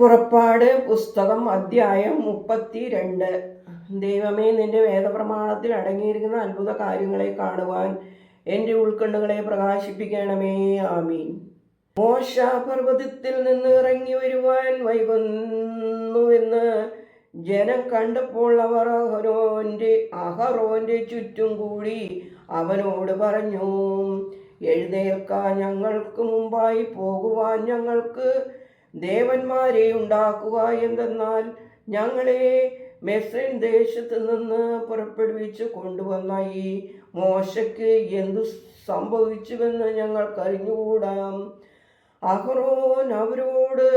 പുറപ്പാട് പുസ്തകം അധ്യായം മുപ്പത്തി രണ്ട് ദൈവമേ നിന്റെ വേദപ്രമാണത്തിൽ അടങ്ങിയിരിക്കുന്ന അത്ഭുത കാര്യങ്ങളെ കാണുവാൻ എന്റെ ഉൾക്കണ്ണുകളെ പ്രകാശിപ്പിക്കണമേ. ആമീൻ. മോശ പർവതത്തിൽ നിന്ന് ഇറങ്ങി വരുവാൻ വൈകുന്നുവെന്ന് ജനം കണ്ടപ്പോൾ അവർ അഹരോന്റെ അഹറോന്റെ ചുറ്റും കൂടി അവനോട് പറഞ്ഞു എഴുന്നേൽക്കാൻ ഞങ്ങൾക്ക് മുമ്പായി പോകുവാൻ ഞങ്ങൾക്ക് ദേവന്മാരെ ഉണ്ടാക്കുക എന്തെന്നാൽ ഞങ്ങളെ മെസ്സൈൻ ദേശത്ത് നിന്ന് പുറപ്പെടുവിച്ച് കൊണ്ടുവന്ന ഈ മോശയ്ക്ക് എന്തു സംഭവിച്ചുവെന്ന് ഞങ്ങൾക്കറിഞ്ഞുകൂടാം അഹ്റോൻ അവരോട്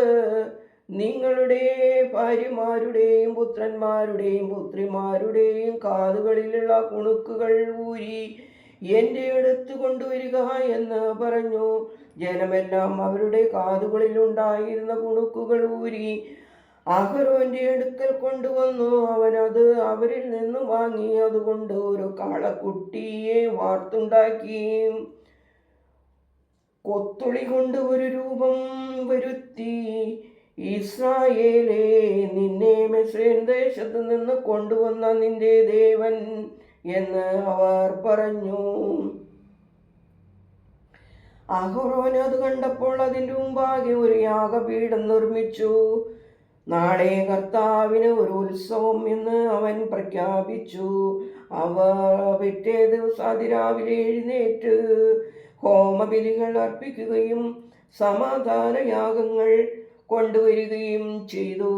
നിങ്ങളുടെ ഭാര്യമാരുടെയും പുത്രന്മാരുടെയും പുത്രിമാരുടെയും കാതുകളിലുള്ള കുണുക്കുകൾ ഊരി എന്റെ അടുത്ത് കൊണ്ടുവരിക എന്ന് പറഞ്ഞു. ജനമെല്ലാം അവരുടെ കാതുകളിൽ ഉണ്ടായിരുന്ന കുണുക്കുകൾ ഊരി അഹരോന്റെ അടുക്കൽ കൊണ്ടുവന്നു. അവനത് അവരിൽ നിന്ന് വാങ്ങി. അതുകൊണ്ട് ഒരു കാളക്കുട്ടിയെ വാർത്തുണ്ടാക്കി. കൊത്തുളി കൊണ്ട് ഒരു രൂപം വരുത്തി. ഇസ്രായേലേ നിന്നെ മെസ്രേൻ ദേശത്ത് നിന്ന് കൊണ്ടുവന്ന നിന്റെ ദേവൻ എന്ന് അവർ പറഞ്ഞു. അഹറോൻ അത് കണ്ടപ്പോൾ അതിന്റെ മുമ്പാകെ ഒരു യാഗപീഠം നിർമ്മിച്ചു. നാളെ കർത്താവിന് ഒരു ഉത്സവം എന്ന് അവൻ പ്രഖ്യാപിച്ചു. അവ പിറ്റേ ദിവസം അതിരാവിലെ എഴുന്നേറ്റ് ഹോമബലികൾ അർപ്പിക്കുകയും സമാധാന യാഗങ്ങൾ കൊണ്ടുവരികയും ചെയ്തു.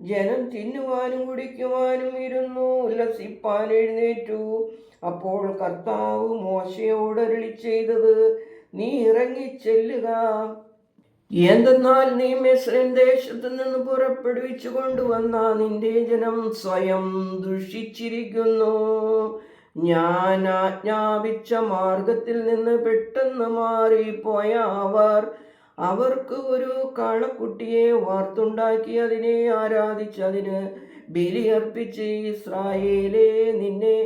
ജനം തിന്നുവാനും കുടിക്കുവാനും ഇരുന്നു. ഉല്ലസിപ്പാൻ എഴുന്നേറ്റു. അപ്പോൾ കർത്താവ് മോശയോട് ചെയ്തത് നീ ഇറങ്ങി ചെല്ലുക. എന്തെന്നാൽ നീ മിശ്രൻ ദേശത്ത് നിന്ന് പുറപ്പെടുവിച്ചു കൊണ്ടുവന്ന നിന്റെ ജനം സ്വയം ദുഷിച്ചിരിക്കുന്നു. ഞാൻ ആജ്ഞാപിച്ച മാർഗത്തിൽ നിന്ന് പെട്ടെന്ന് മാറിപ്പോയ അവർ അവർക്ക് ഒരു കാളക്കുട്ടിയെ വാർത്തുണ്ടാക്കി അതിനെ ആരാധിച്ചതിന് ബലിയർപ്പിച്ച് ഇസ്രായേലെ നിന്നെ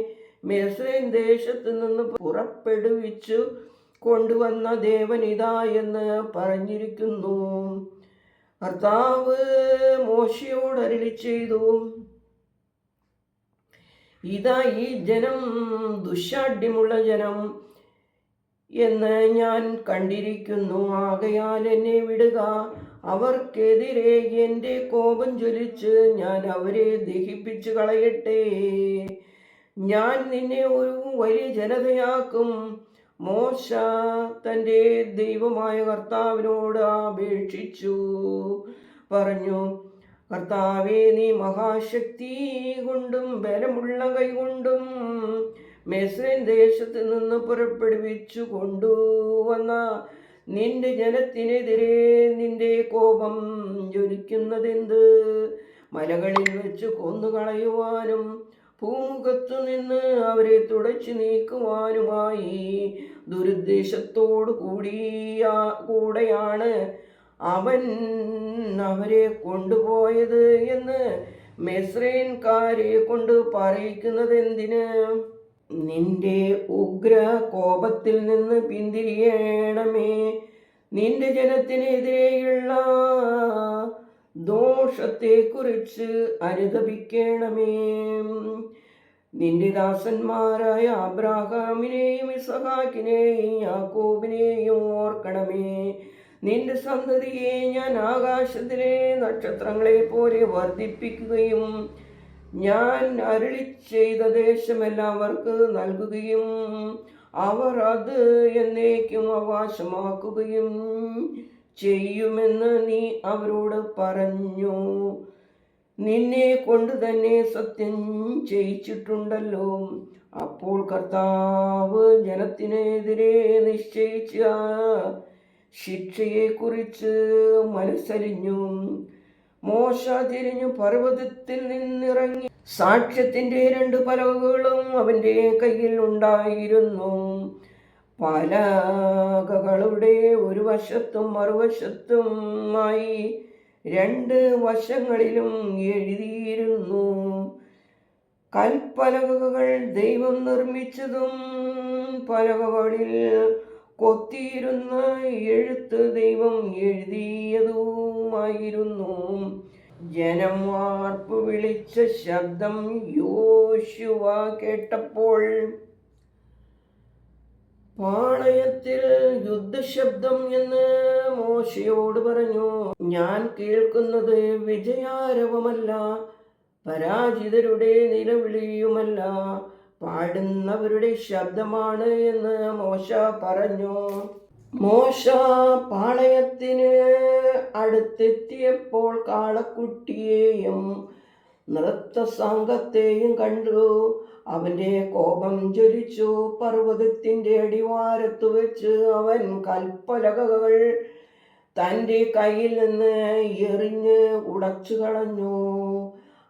മെസ്രൈൻ ദേശത്ത് നിന്ന് പുറപ്പെടുവിച്ചു. കൊണ്ടുവന്ന ദേവൻ ഇതാ എന്ന് പറഞ്ഞിരിക്കുന്നു. കർത്താവ് മോശയോട് അരളി ചെയ്തു. ഇതാ ഈ ജനം ദുശാഠ്യമുള്ള ജനം എന്ന് ഞാൻ കണ്ടിരിക്കുന്നു. ആകയാൽ എന്നെ വിടുക. അവർക്കെതിരെ എന്റെ കോപം ജ്വലിച്ച് ഞാൻ അവരെ ദഹിപ്പിച്ചു കളയട്ടെ. ഞാൻ നിന്നെ ഒരു വലിയ ജനതയാക്കും. മോശ തന്റെ ദൈവമായ കർത്താവിനോട് അപേക്ഷിച്ചു. പറഞ്ഞു കർത്താവേ നീ മഹാശക്തി കൊണ്ടും ബലമുള്ള കൈകൊണ്ടും മെസ്രൈൻ ദേശത്ത് നിന്ന് പുറപ്പെടുവിച്ചു കൊണ്ടുവന്ന നിന്റെ ജനത്തിനെതിരെ നിന്റെ കോപം ജ്വലിക്കുന്നതെന്ത്? മലകളിൽ വെച്ച് കൊന്നുകളയുവാനും ഭൂമുഖത്തു നിന്ന് അവരെ തുടച്ചു നീക്കുവാനുമായി ദുരുദ്ദേശത്തോടു കൂടിയ കൂടെയാണ് അവൻ അവരെ കൊണ്ടുപോയത് എന്ന് മെസ്രൈൻകാരെ കൊണ്ട് പറയിക്കുന്നത് എന്തിന് നിന്റെ ഉഗ്ര കോപത്തിൽ നിന്ന് പിന്തിരിയണമേ. നിന്റെ ജനത്തിനെതിരെയുള്ള ദോഷത്തെക്കുറിച്ച് അനുദപിക്കണമേ. നിന്റെ ദാസന്മാരായ അബ്രാഹാമിനെയും ഇസഹാക്കിനെയും യാക്കോബിനെയും ഓർക്കണമേ. നിന്റെ സന്തതിയെ ഞാൻ ആകാശത്തിലെ നക്ഷത്രങ്ങളെ പോലെ വർദ്ധിപ്പിക്കുകയും ഞാൻ അരുളി ചെയ്ത ദേശമെല്ലാം അവർക്ക് നൽകുകയും അവർ അത് എന്നേക്കും അവകാശമാക്കുകയും ചെയ്യുമെന്ന് നീ അവരോട് പറഞ്ഞു. നിന്നെ കൊണ്ട് തന്നെ സത്യം ചെയ്യിച്ചിട്ടുണ്ടല്ലോ. അപ്പോൾ കർത്താവ് ജനത്തിനെതിരെ നിശ്ചയിച്ച ശിക്ഷയെക്കുറിച്ച് മനസ്സരിഞ്ഞു മോശ തിരിഞ്ഞു പർവതത്തിൽ നിന്നിറങ്ങി. സാക്ഷ്യത്തിന്റെ രണ്ട് പലകകളും അവന്റെ കയ്യിൽ ഉണ്ടായിരുന്നു. പലകകളുടെ ഒരു വശത്തും മറുവശത്തുമായി രണ്ട് വശങ്ങളിലും എഴുതിയിരുന്നു. കൽപ്പലകകൾ ദൈവം നിർമ്മിച്ചതും പലകകളിൽ കൊത്തിയിരുന്ന എഴുത്ത് ദൈവം എഴുതിയതുമായിരുന്നു. ജനം വാർപ്പ് വിളിച്ച ശബ്ദം യോശുവ കേട്ടപ്പോൾ പാളയത്തിൽ യുദ്ധശബ്ദം എന്ന് മോശയോട് പറഞ്ഞു. ഞാൻ കേൾക്കുന്നത് വിജയാരവമല്ല പരാജിതരുടെ നിലവിളിയുമല്ല പാടുന്നവരുടെ ശബ്ദമാണ് എന്ന് മോശ പറഞ്ഞു. മോശ പാളയത്തിന് അടുത്തെത്തിയപ്പോൾ കാളക്കുട്ടിയെയും നൃത്ത സംഘത്തെയും കണ്ടു. അവന്റെ കോപം ജ്വലിച്ചു പർവതത്തിന്റെ അടിവാരത്ത് വെച്ച് അവൻ കൽപ്പലകകൾ തന്റെ കയ്യിൽ നിന്ന് എറിഞ്ഞ് ഉടച്ചു കളഞ്ഞു.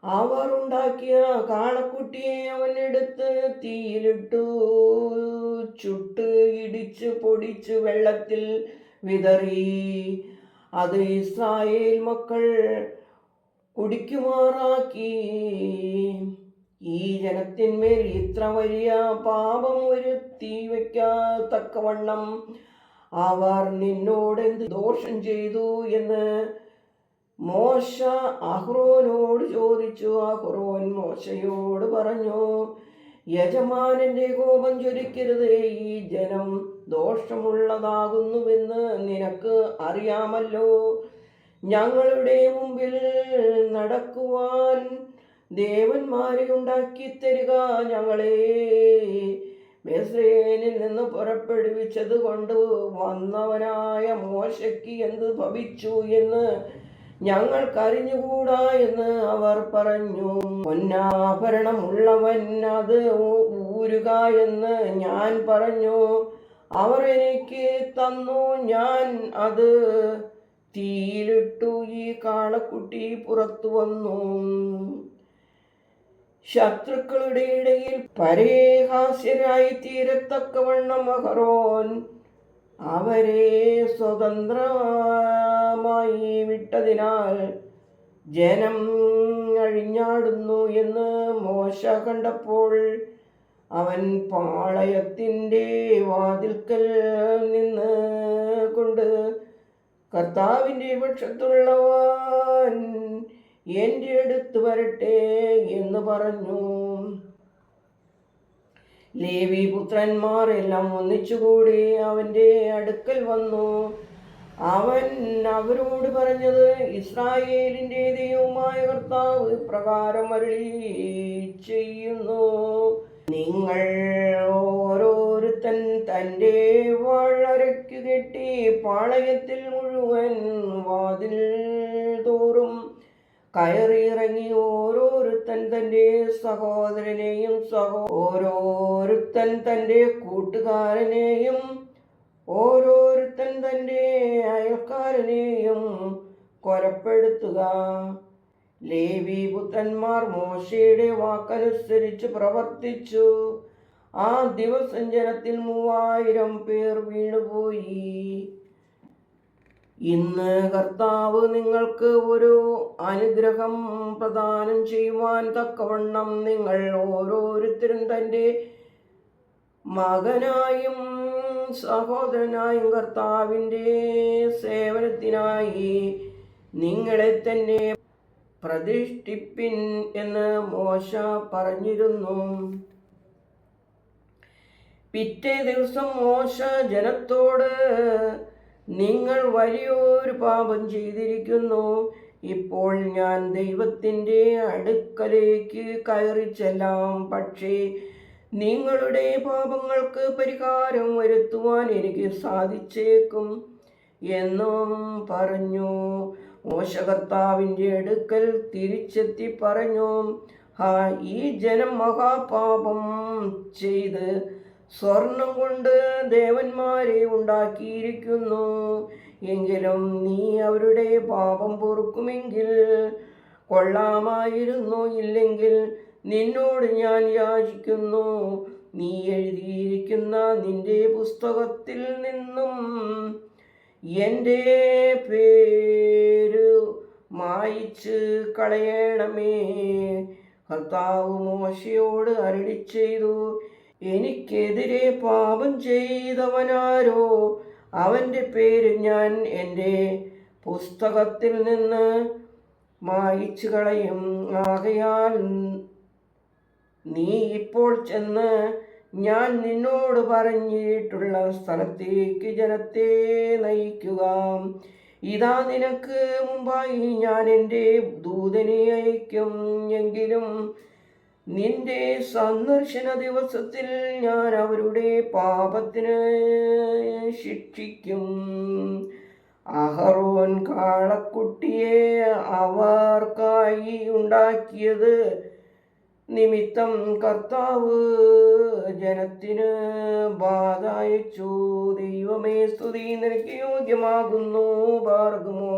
അവർ ഉണ്ടാക്കിയ കാളക്കുട്ടിയെ അവൻ എടുത്ത് തീയിലിട്ടു. ചുട്ട് ഇടിച്ച് പൊടിച്ച് വെള്ളത്തിൽ വിതറി. അത് ഇസ്രായേൽ മക്കൾ കുടിക്കുമാറാക്കി. ഈ ജനത്തിന്മേൽ ഇത്ര വലിയ പാപം വരുത്തി വയ്ക്കാത്തക്കവണ്ണം അവർ നിന്നോട് എന്ത് ദോഷം ചെയ്തു എന്ന് മോശ അഹ്റോനോട് ചോദിച്ചു. അഹ്റോൻ മോശയോട് പറഞ്ഞു യജമാനന്റെ കോപം ചൊരിക്കരുതേ ഈ ജനം ദോഷമുള്ളതാകുന്നുവെന്ന് നിനക്ക് അറിയാമല്ലോ. ഞങ്ങളുടെ മുമ്പിൽ നടക്കുവാൻ ദേവന്മാരെ ഉണ്ടാക്കി തരിക ഞങ്ങളെ. മെസ്രേനിൽ നിന്ന് പുറപ്പെടുവിച്ചത് കൊണ്ട് വന്നവനായ മോശയ്ക്ക് എന്ത് ഭവിച്ചു എന്ന് ഞങ്ങൾക്കറിഞ്ഞുകൂടാ എന്ന് അവർ പറഞ്ഞു. പൊന്നാഭരണമുള്ളവൻ അത് ഊരുക എന്ന് ഞാൻ പറഞ്ഞു. അവർ എനിക്ക് തന്നു. ഞാൻ അത് തീയിലിട്ടു. ഈ കാളക്കുട്ടി പുറത്തു വന്നു. ശത്രുക്കളുടെ ഇടയിൽ പരേഹാസ്യരായി തീരത്തക്കവണ്ണം അഹറോൻ അവരെ സ്വതന്ത്രമായി വിട്ടതിനാൽ ജനം അഴിഞ്ഞാടുന്നു എന്ന് മോശ കണ്ടപ്പോൾ അവൻ പാളയത്തിന്റെ വാതിൽക്കൽ നിന്ന് കൊണ്ട് കർത്താവിന്റെ പക്ഷത്തുള്ളവൻ എന്റെ അടുത്ത് വരട്ടെ എന്ന് പറഞ്ഞു. ലേവി പുത്രന്മാർ എല്ലാം ഒന്നിച്ചുകൂടി അവന്റെ അടുക്കൽ വന്നു. അവൻ അവരോട് പറഞ്ഞത് ഇസ്രായേലിന്റെ ദൈവമായ കർത്താവ് പ്രകാരം അരുളി ചെയ്യുന്നു. നിങ്ങൾ ഓരോരുത്തൻ തന്റെ വളരയ്ക്ക് കെട്ടി പാളയത്തിൽ മുഴുവൻ വാതിൽ തോറും കയറിയിറങ്ങി ഓരോരുത്തൻ തന്റെ സഹോദരനെയും സഹോ ഓരോരുത്തൻ തന്റെ കൂട്ടുകാരനെയും ഓരോരുത്തൻ തന്റെ അയൽക്കാരനെയും കൊലപ്പെടുത്തുക. ലേവി പുത്രന്മാർ മോശയുടെ വാക്കനുസരിച്ച് പ്രവർത്തിച്ചു. ആ ദിവസം ജനത്തിൽ മൂവായിരം പേർ വീണുപോയി. ഇന്ന് കർത്താവ് നിങ്ങൾക്ക് ഒരു അനുഗ്രഹം പ്രദാനം ചെയ്യുവാൻ തക്കവണ്ണം നിങ്ങൾ ഓരോരുത്തരും തന്റെ മകനായും സഹോദരനായും കർത്താവിന്റെ സേവനത്തിനായി നിങ്ങളെ തന്നെ പ്രതിഷ്ഠിപ്പിൻ എന്ന് മോശ പറഞ്ഞിരുന്നു. പിറ്റേ ദിവസം മോശ ജനത്തോട് നിങ്ങൾ വലിയൊരു പാപം ചെയ്തിരിക്കുന്നു. ഇപ്പോൾ ഞാൻ ദൈവത്തിന്റെ അടുക്കലേക്ക് കയറി ചെല്ലാം. പക്ഷേ നിങ്ങളുടെ പാപങ്ങൾക്ക് പരിഹാരം വരുത്തുവാൻ എനിക്ക് സാധിച്ചേക്കും എന്നും പറഞ്ഞു. മോശകർത്താവിന്റെ അടുക്കൽ തിരിച്ചെത്തി പറഞ്ഞു ഹാ ഈ ജനം മഹാപാപം ചെയ്ത് സ്വർണം കൊണ്ട് ദേവന്മാരെ ഉണ്ടാക്കിയിരിക്കുന്നു. എങ്കിലും നീ അവരുടെ പാപം പൊറുക്കുമെങ്കിൽ കൊള്ളാമായിരുന്നു. ഇല്ലെങ്കിൽ നിന്നോട് ഞാൻ യാചിക്കുന്നു. നീ എഴുതിയിരിക്കുന്ന നിന്റെ പുസ്തകത്തിൽ നിന്നും എന്റെ പേര് മായിച്ച് കളയണമേ. കർത്താവ് മോശയോട് അരളി ചെയ്തു എനിക്കെതിരെ പാപം ചെയ്തവനാരോ? അവന്റെ പേര് ഞാൻ എന്റെ പുസ്തകത്തിൽ നിന്ന് മായിച്ചു കളയും. ആകയാൽ നീ ഇപ്പോൾ ചെന്ന് ഞാൻ നിന്നോട് പറഞ്ഞിട്ടുള്ള സ്ഥലത്തേക്ക് ജനത്തെ നയിക്കുക. ഇതാ നിനക്ക് മുമ്പായി ഞാൻ എന്റെ ദൂതനെ അയക്കും. എങ്കിലും നിന്റെ സന്ദർശന ദിവസത്തിൽ ഞാൻ അവരുടെ പാപത്തിന് ശിക്ഷിക്കും. അഹറോൻ കാളക്കുട്ടിയെ അവർക്കായി ഉണ്ടാക്കിയത് നിമിത്തം കർത്താവ് ജനത്തിന് ബാധയച്ചു ദൈവമേ സ്തുതി നിനക്ക് യോഗ്യമാകുന്നു ഭാർഗമോ